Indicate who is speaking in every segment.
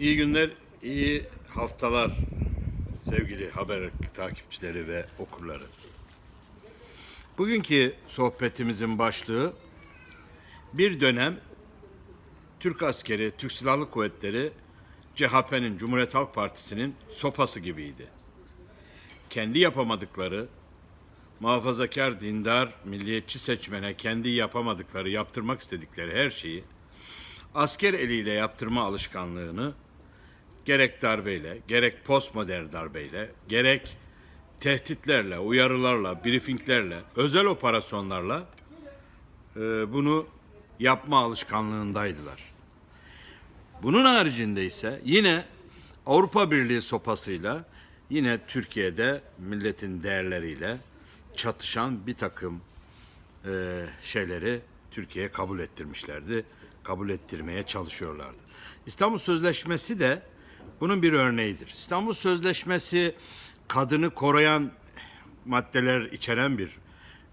Speaker 1: İyi günler, iyi haftalar sevgili haber takipçileri ve okurları. Bugünkü sohbetimizin başlığı bir dönem Türk askeri, Türk Silahlı Kuvvetleri CHP'nin, Cumhuriyet Halk Partisi'nin sopası gibiydi. Kendi yapamadıkları, muhafazakar, dindar, milliyetçi seçmene kendi yapamadıkları, yaptırmak istedikleri her şeyi asker eliyle yaptırma alışkanlığını gerek darbeyle, gerek postmodern darbeyle, gerek tehditlerle, uyarılarla, briefinglerle, özel operasyonlarla e, bunu yapma alışkanlığındaydılar. Bunun haricinde ise yine Avrupa Birliği sopasıyla yine Türkiye'de milletin değerleriyle çatışan bir takım e, şeyleri Türkiye'ye kabul ettirmişlerdi. Kabul ettirmeye çalışıyorlardı. İstanbul Sözleşmesi de bunun bir örneğidir. İstanbul Sözleşmesi kadını koruyan maddeler içeren bir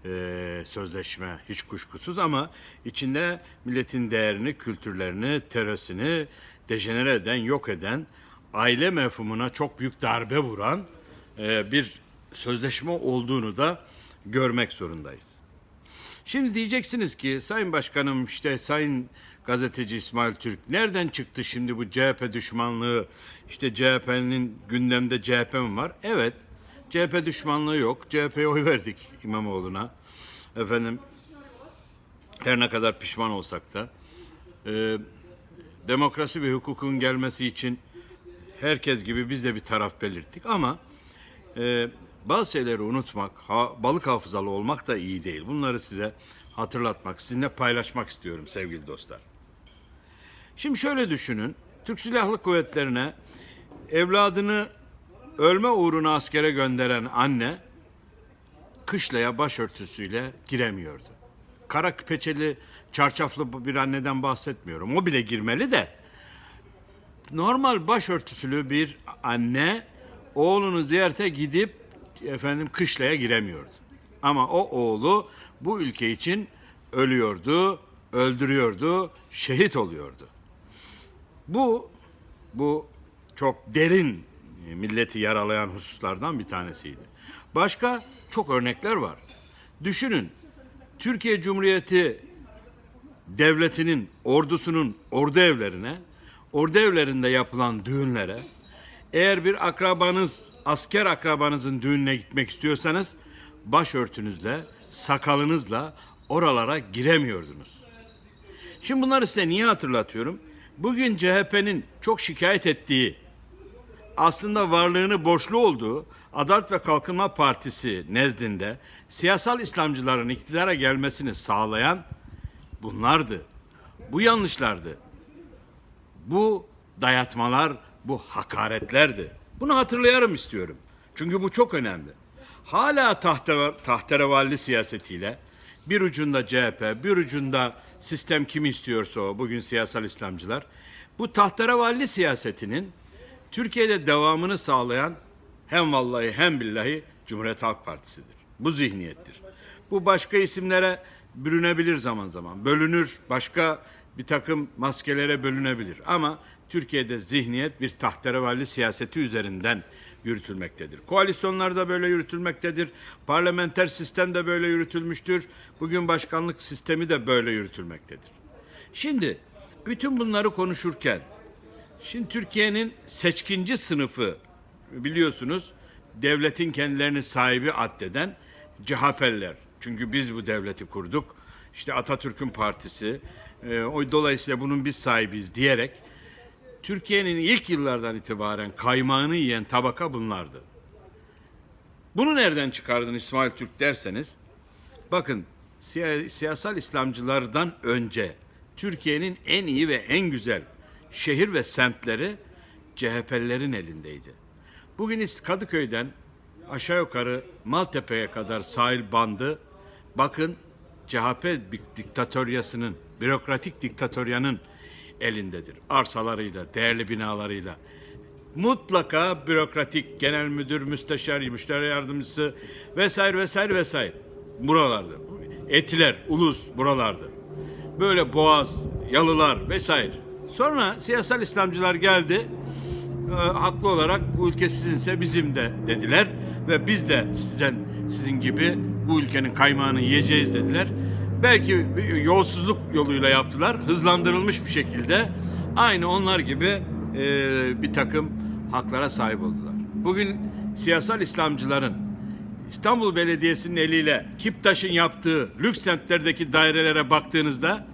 Speaker 1: e, sözleşme hiç kuşkusuz ama içinde milletin değerini, kültürlerini, terösünü dejenere eden, yok eden, aile mefhumuna çok büyük darbe vuran e, bir sözleşme olduğunu da görmek zorundayız. Şimdi diyeceksiniz ki Sayın Başkanım işte Sayın gazeteci İsmail Türk nereden çıktı şimdi bu CHP düşmanlığı? İşte CHP'nin gündemde CHP mi var? Evet. CHP düşmanlığı yok. CHP'ye oy verdik İmamoğlu'na. Efendim her ne kadar pişman olsak da e, demokrasi ve hukukun gelmesi için herkes gibi biz de bir taraf belirttik ama e, bazı şeyleri unutmak, ha, balık hafızalı olmak da iyi değil. Bunları size hatırlatmak, sizinle paylaşmak istiyorum sevgili dostlar. Şimdi şöyle düşünün. Türk Silahlı Kuvvetleri'ne evladını ölme uğruna askere gönderen anne kışlaya başörtüsüyle giremiyordu. Kara peçeli, çarşaflı bir anneden bahsetmiyorum. O bile girmeli de normal başörtüsülü bir anne oğlunu ziyarete gidip efendim kışlaya giremiyordu. Ama o oğlu bu ülke için ölüyordu, öldürüyordu, şehit oluyordu. Bu bu çok derin e, milleti yaralayan hususlardan bir tanesiydi. Başka çok örnekler var. Düşünün Türkiye Cumhuriyeti devletinin, ordusunun ordu evlerine, ordu evlerinde yapılan düğünlere eğer bir akrabanız, asker akrabanızın düğününe gitmek istiyorsanız başörtünüzle, sakalınızla oralara giremiyordunuz. Şimdi bunları size niye hatırlatıyorum? Bugün CHP'nin çok şikayet ettiği, aslında varlığını borçlu olduğu Adalet ve Kalkınma Partisi nezdinde siyasal İslamcıların iktidara gelmesini sağlayan bunlardı. Bu yanlışlardı. Bu dayatmalar, bu hakaretlerdi. Bunu hatırlayarım istiyorum. Çünkü bu çok önemli. Hala tahte, tahterevalli siyasetiyle bir ucunda CHP, bir ucunda sistem kim istiyorsa o, bugün siyasal İslamcılar. Bu tahterevalli siyasetinin Türkiye'de devamını sağlayan hem vallahi hem billahi Cumhuriyet Halk Partisi'dir. Bu zihniyettir. Bu başka isimlere bürünebilir zaman zaman. Bölünür, başka bir takım maskelere bölünebilir. Ama Türkiye'de zihniyet bir tahterevalli siyaseti üzerinden yürütülmektedir. Koalisyonlar da böyle yürütülmektedir. Parlamenter sistem de böyle yürütülmüştür. Bugün başkanlık sistemi de böyle yürütülmektedir. Şimdi bütün bunları konuşurken Şimdi Türkiye'nin seçkinci sınıfı biliyorsunuz devletin kendilerini sahibi addeden CHP'liler. Çünkü biz bu devleti kurduk. İşte Atatürk'ün partisi. E, o dolayısıyla bunun biz sahibiyiz diyerek Türkiye'nin ilk yıllardan itibaren kaymağını yiyen tabaka bunlardı. Bunu nereden çıkardın İsmail Türk derseniz bakın siya- siyasal İslamcılardan önce Türkiye'nin en iyi ve en güzel şehir ve semtleri CHP'lilerin elindeydi. Bugün Kadıköy'den aşağı yukarı Maltepe'ye kadar sahil bandı bakın CHP bir diktatoryasının, bürokratik diktatoryanın elindedir. Arsalarıyla, değerli binalarıyla. Mutlaka bürokratik genel müdür, müsteşar, müşteri yardımcısı vesaire vesaire vesaire. Buralardır. Etiler, ulus buralardır. Böyle boğaz, yalılar vesaire. Sonra siyasal İslamcılar geldi. e, haklı olarak bu ülke sizinse bizim de dediler ve biz de sizden sizin gibi bu ülkenin kaymağını yiyeceğiz dediler. Belki yolsuzluk yoluyla yaptılar, hızlandırılmış bir şekilde aynı onlar gibi e, bir takım haklara sahip oldular. Bugün siyasal İslamcıların İstanbul Belediyesi'nin eliyle Kiptaş'ın yaptığı lüks semtlerdeki dairelere baktığınızda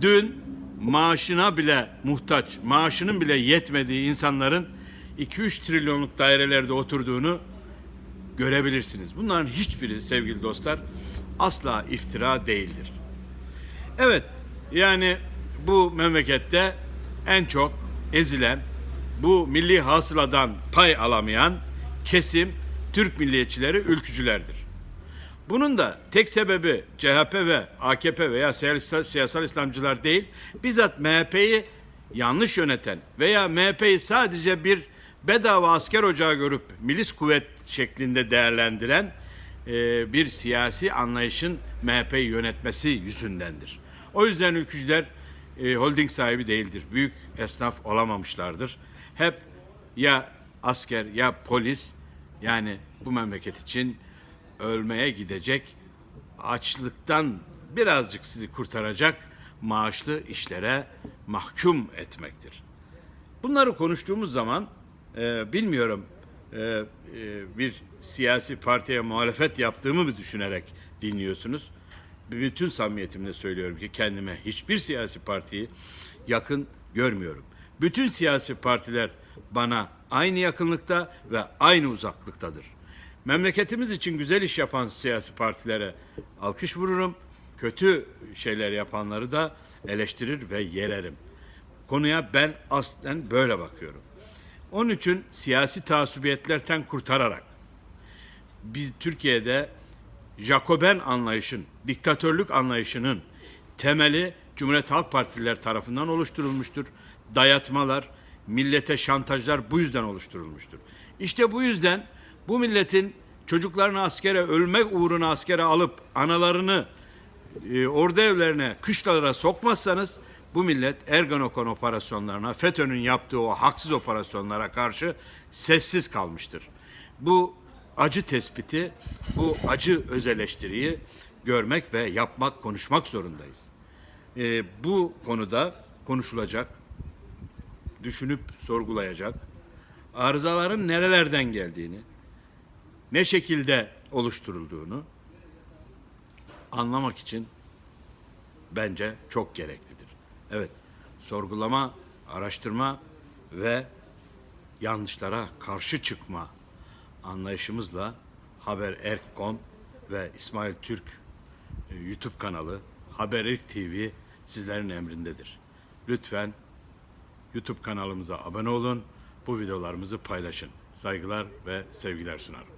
Speaker 1: dün maaşına bile muhtaç, maaşının bile yetmediği insanların 2-3 trilyonluk dairelerde oturduğunu görebilirsiniz. Bunların hiçbiri sevgili dostlar asla iftira değildir. Evet yani bu memlekette en çok ezilen, bu milli hasıladan pay alamayan kesim Türk milliyetçileri, ülkücülerdir. Bunun da tek sebebi CHP ve AKP veya siyasal, İslamcılar değil, bizzat MHP'yi yanlış yöneten veya MHP'yi sadece bir bedava asker ocağı görüp milis kuvvet şeklinde değerlendiren e, bir siyasi anlayışın MHP'yi yönetmesi yüzündendir. O yüzden ülkücüler e, holding sahibi değildir. Büyük esnaf olamamışlardır. Hep ya asker ya polis yani bu memleket için ölmeye gidecek açlıktan birazcık sizi kurtaracak maaşlı işlere mahkum etmektir. Bunları konuştuğumuz zaman e, bilmiyorum e, e, bir siyasi partiye muhalefet yaptığımı mı düşünerek dinliyorsunuz? Bütün samimiyetimle söylüyorum ki kendime hiçbir siyasi partiyi yakın görmüyorum. Bütün siyasi partiler bana aynı yakınlıkta ve aynı uzaklıktadır. Memleketimiz için güzel iş yapan siyasi partilere alkış vururum. Kötü şeyler yapanları da eleştirir ve yererim. Konuya ben aslen böyle bakıyorum. Onun için siyasi taasübiyetlerden kurtararak biz Türkiye'de Jacoben anlayışın, diktatörlük anlayışının temeli Cumhuriyet Halk Partiler tarafından oluşturulmuştur. Dayatmalar, millete şantajlar bu yüzden oluşturulmuştur. İşte bu yüzden bu milletin çocuklarını askere, ölmek uğruna askere alıp analarını e, ordu evlerine, kışlalara sokmazsanız bu millet Ergenekon operasyonlarına, FETÖ'nün yaptığı o haksız operasyonlara karşı sessiz kalmıştır. Bu acı tespiti, bu acı öz eleştiriyi görmek ve yapmak, konuşmak zorundayız. E, bu konuda konuşulacak, düşünüp sorgulayacak, arızaların nerelerden geldiğini, ne şekilde oluşturulduğunu anlamak için bence çok gereklidir. Evet, sorgulama, araştırma ve yanlışlara karşı çıkma anlayışımızla Haber Erk.com ve İsmail Türk e, YouTube kanalı Haber Erk TV sizlerin emrindedir. Lütfen YouTube kanalımıza abone olun, bu videolarımızı paylaşın. Saygılar ve sevgiler sunarım.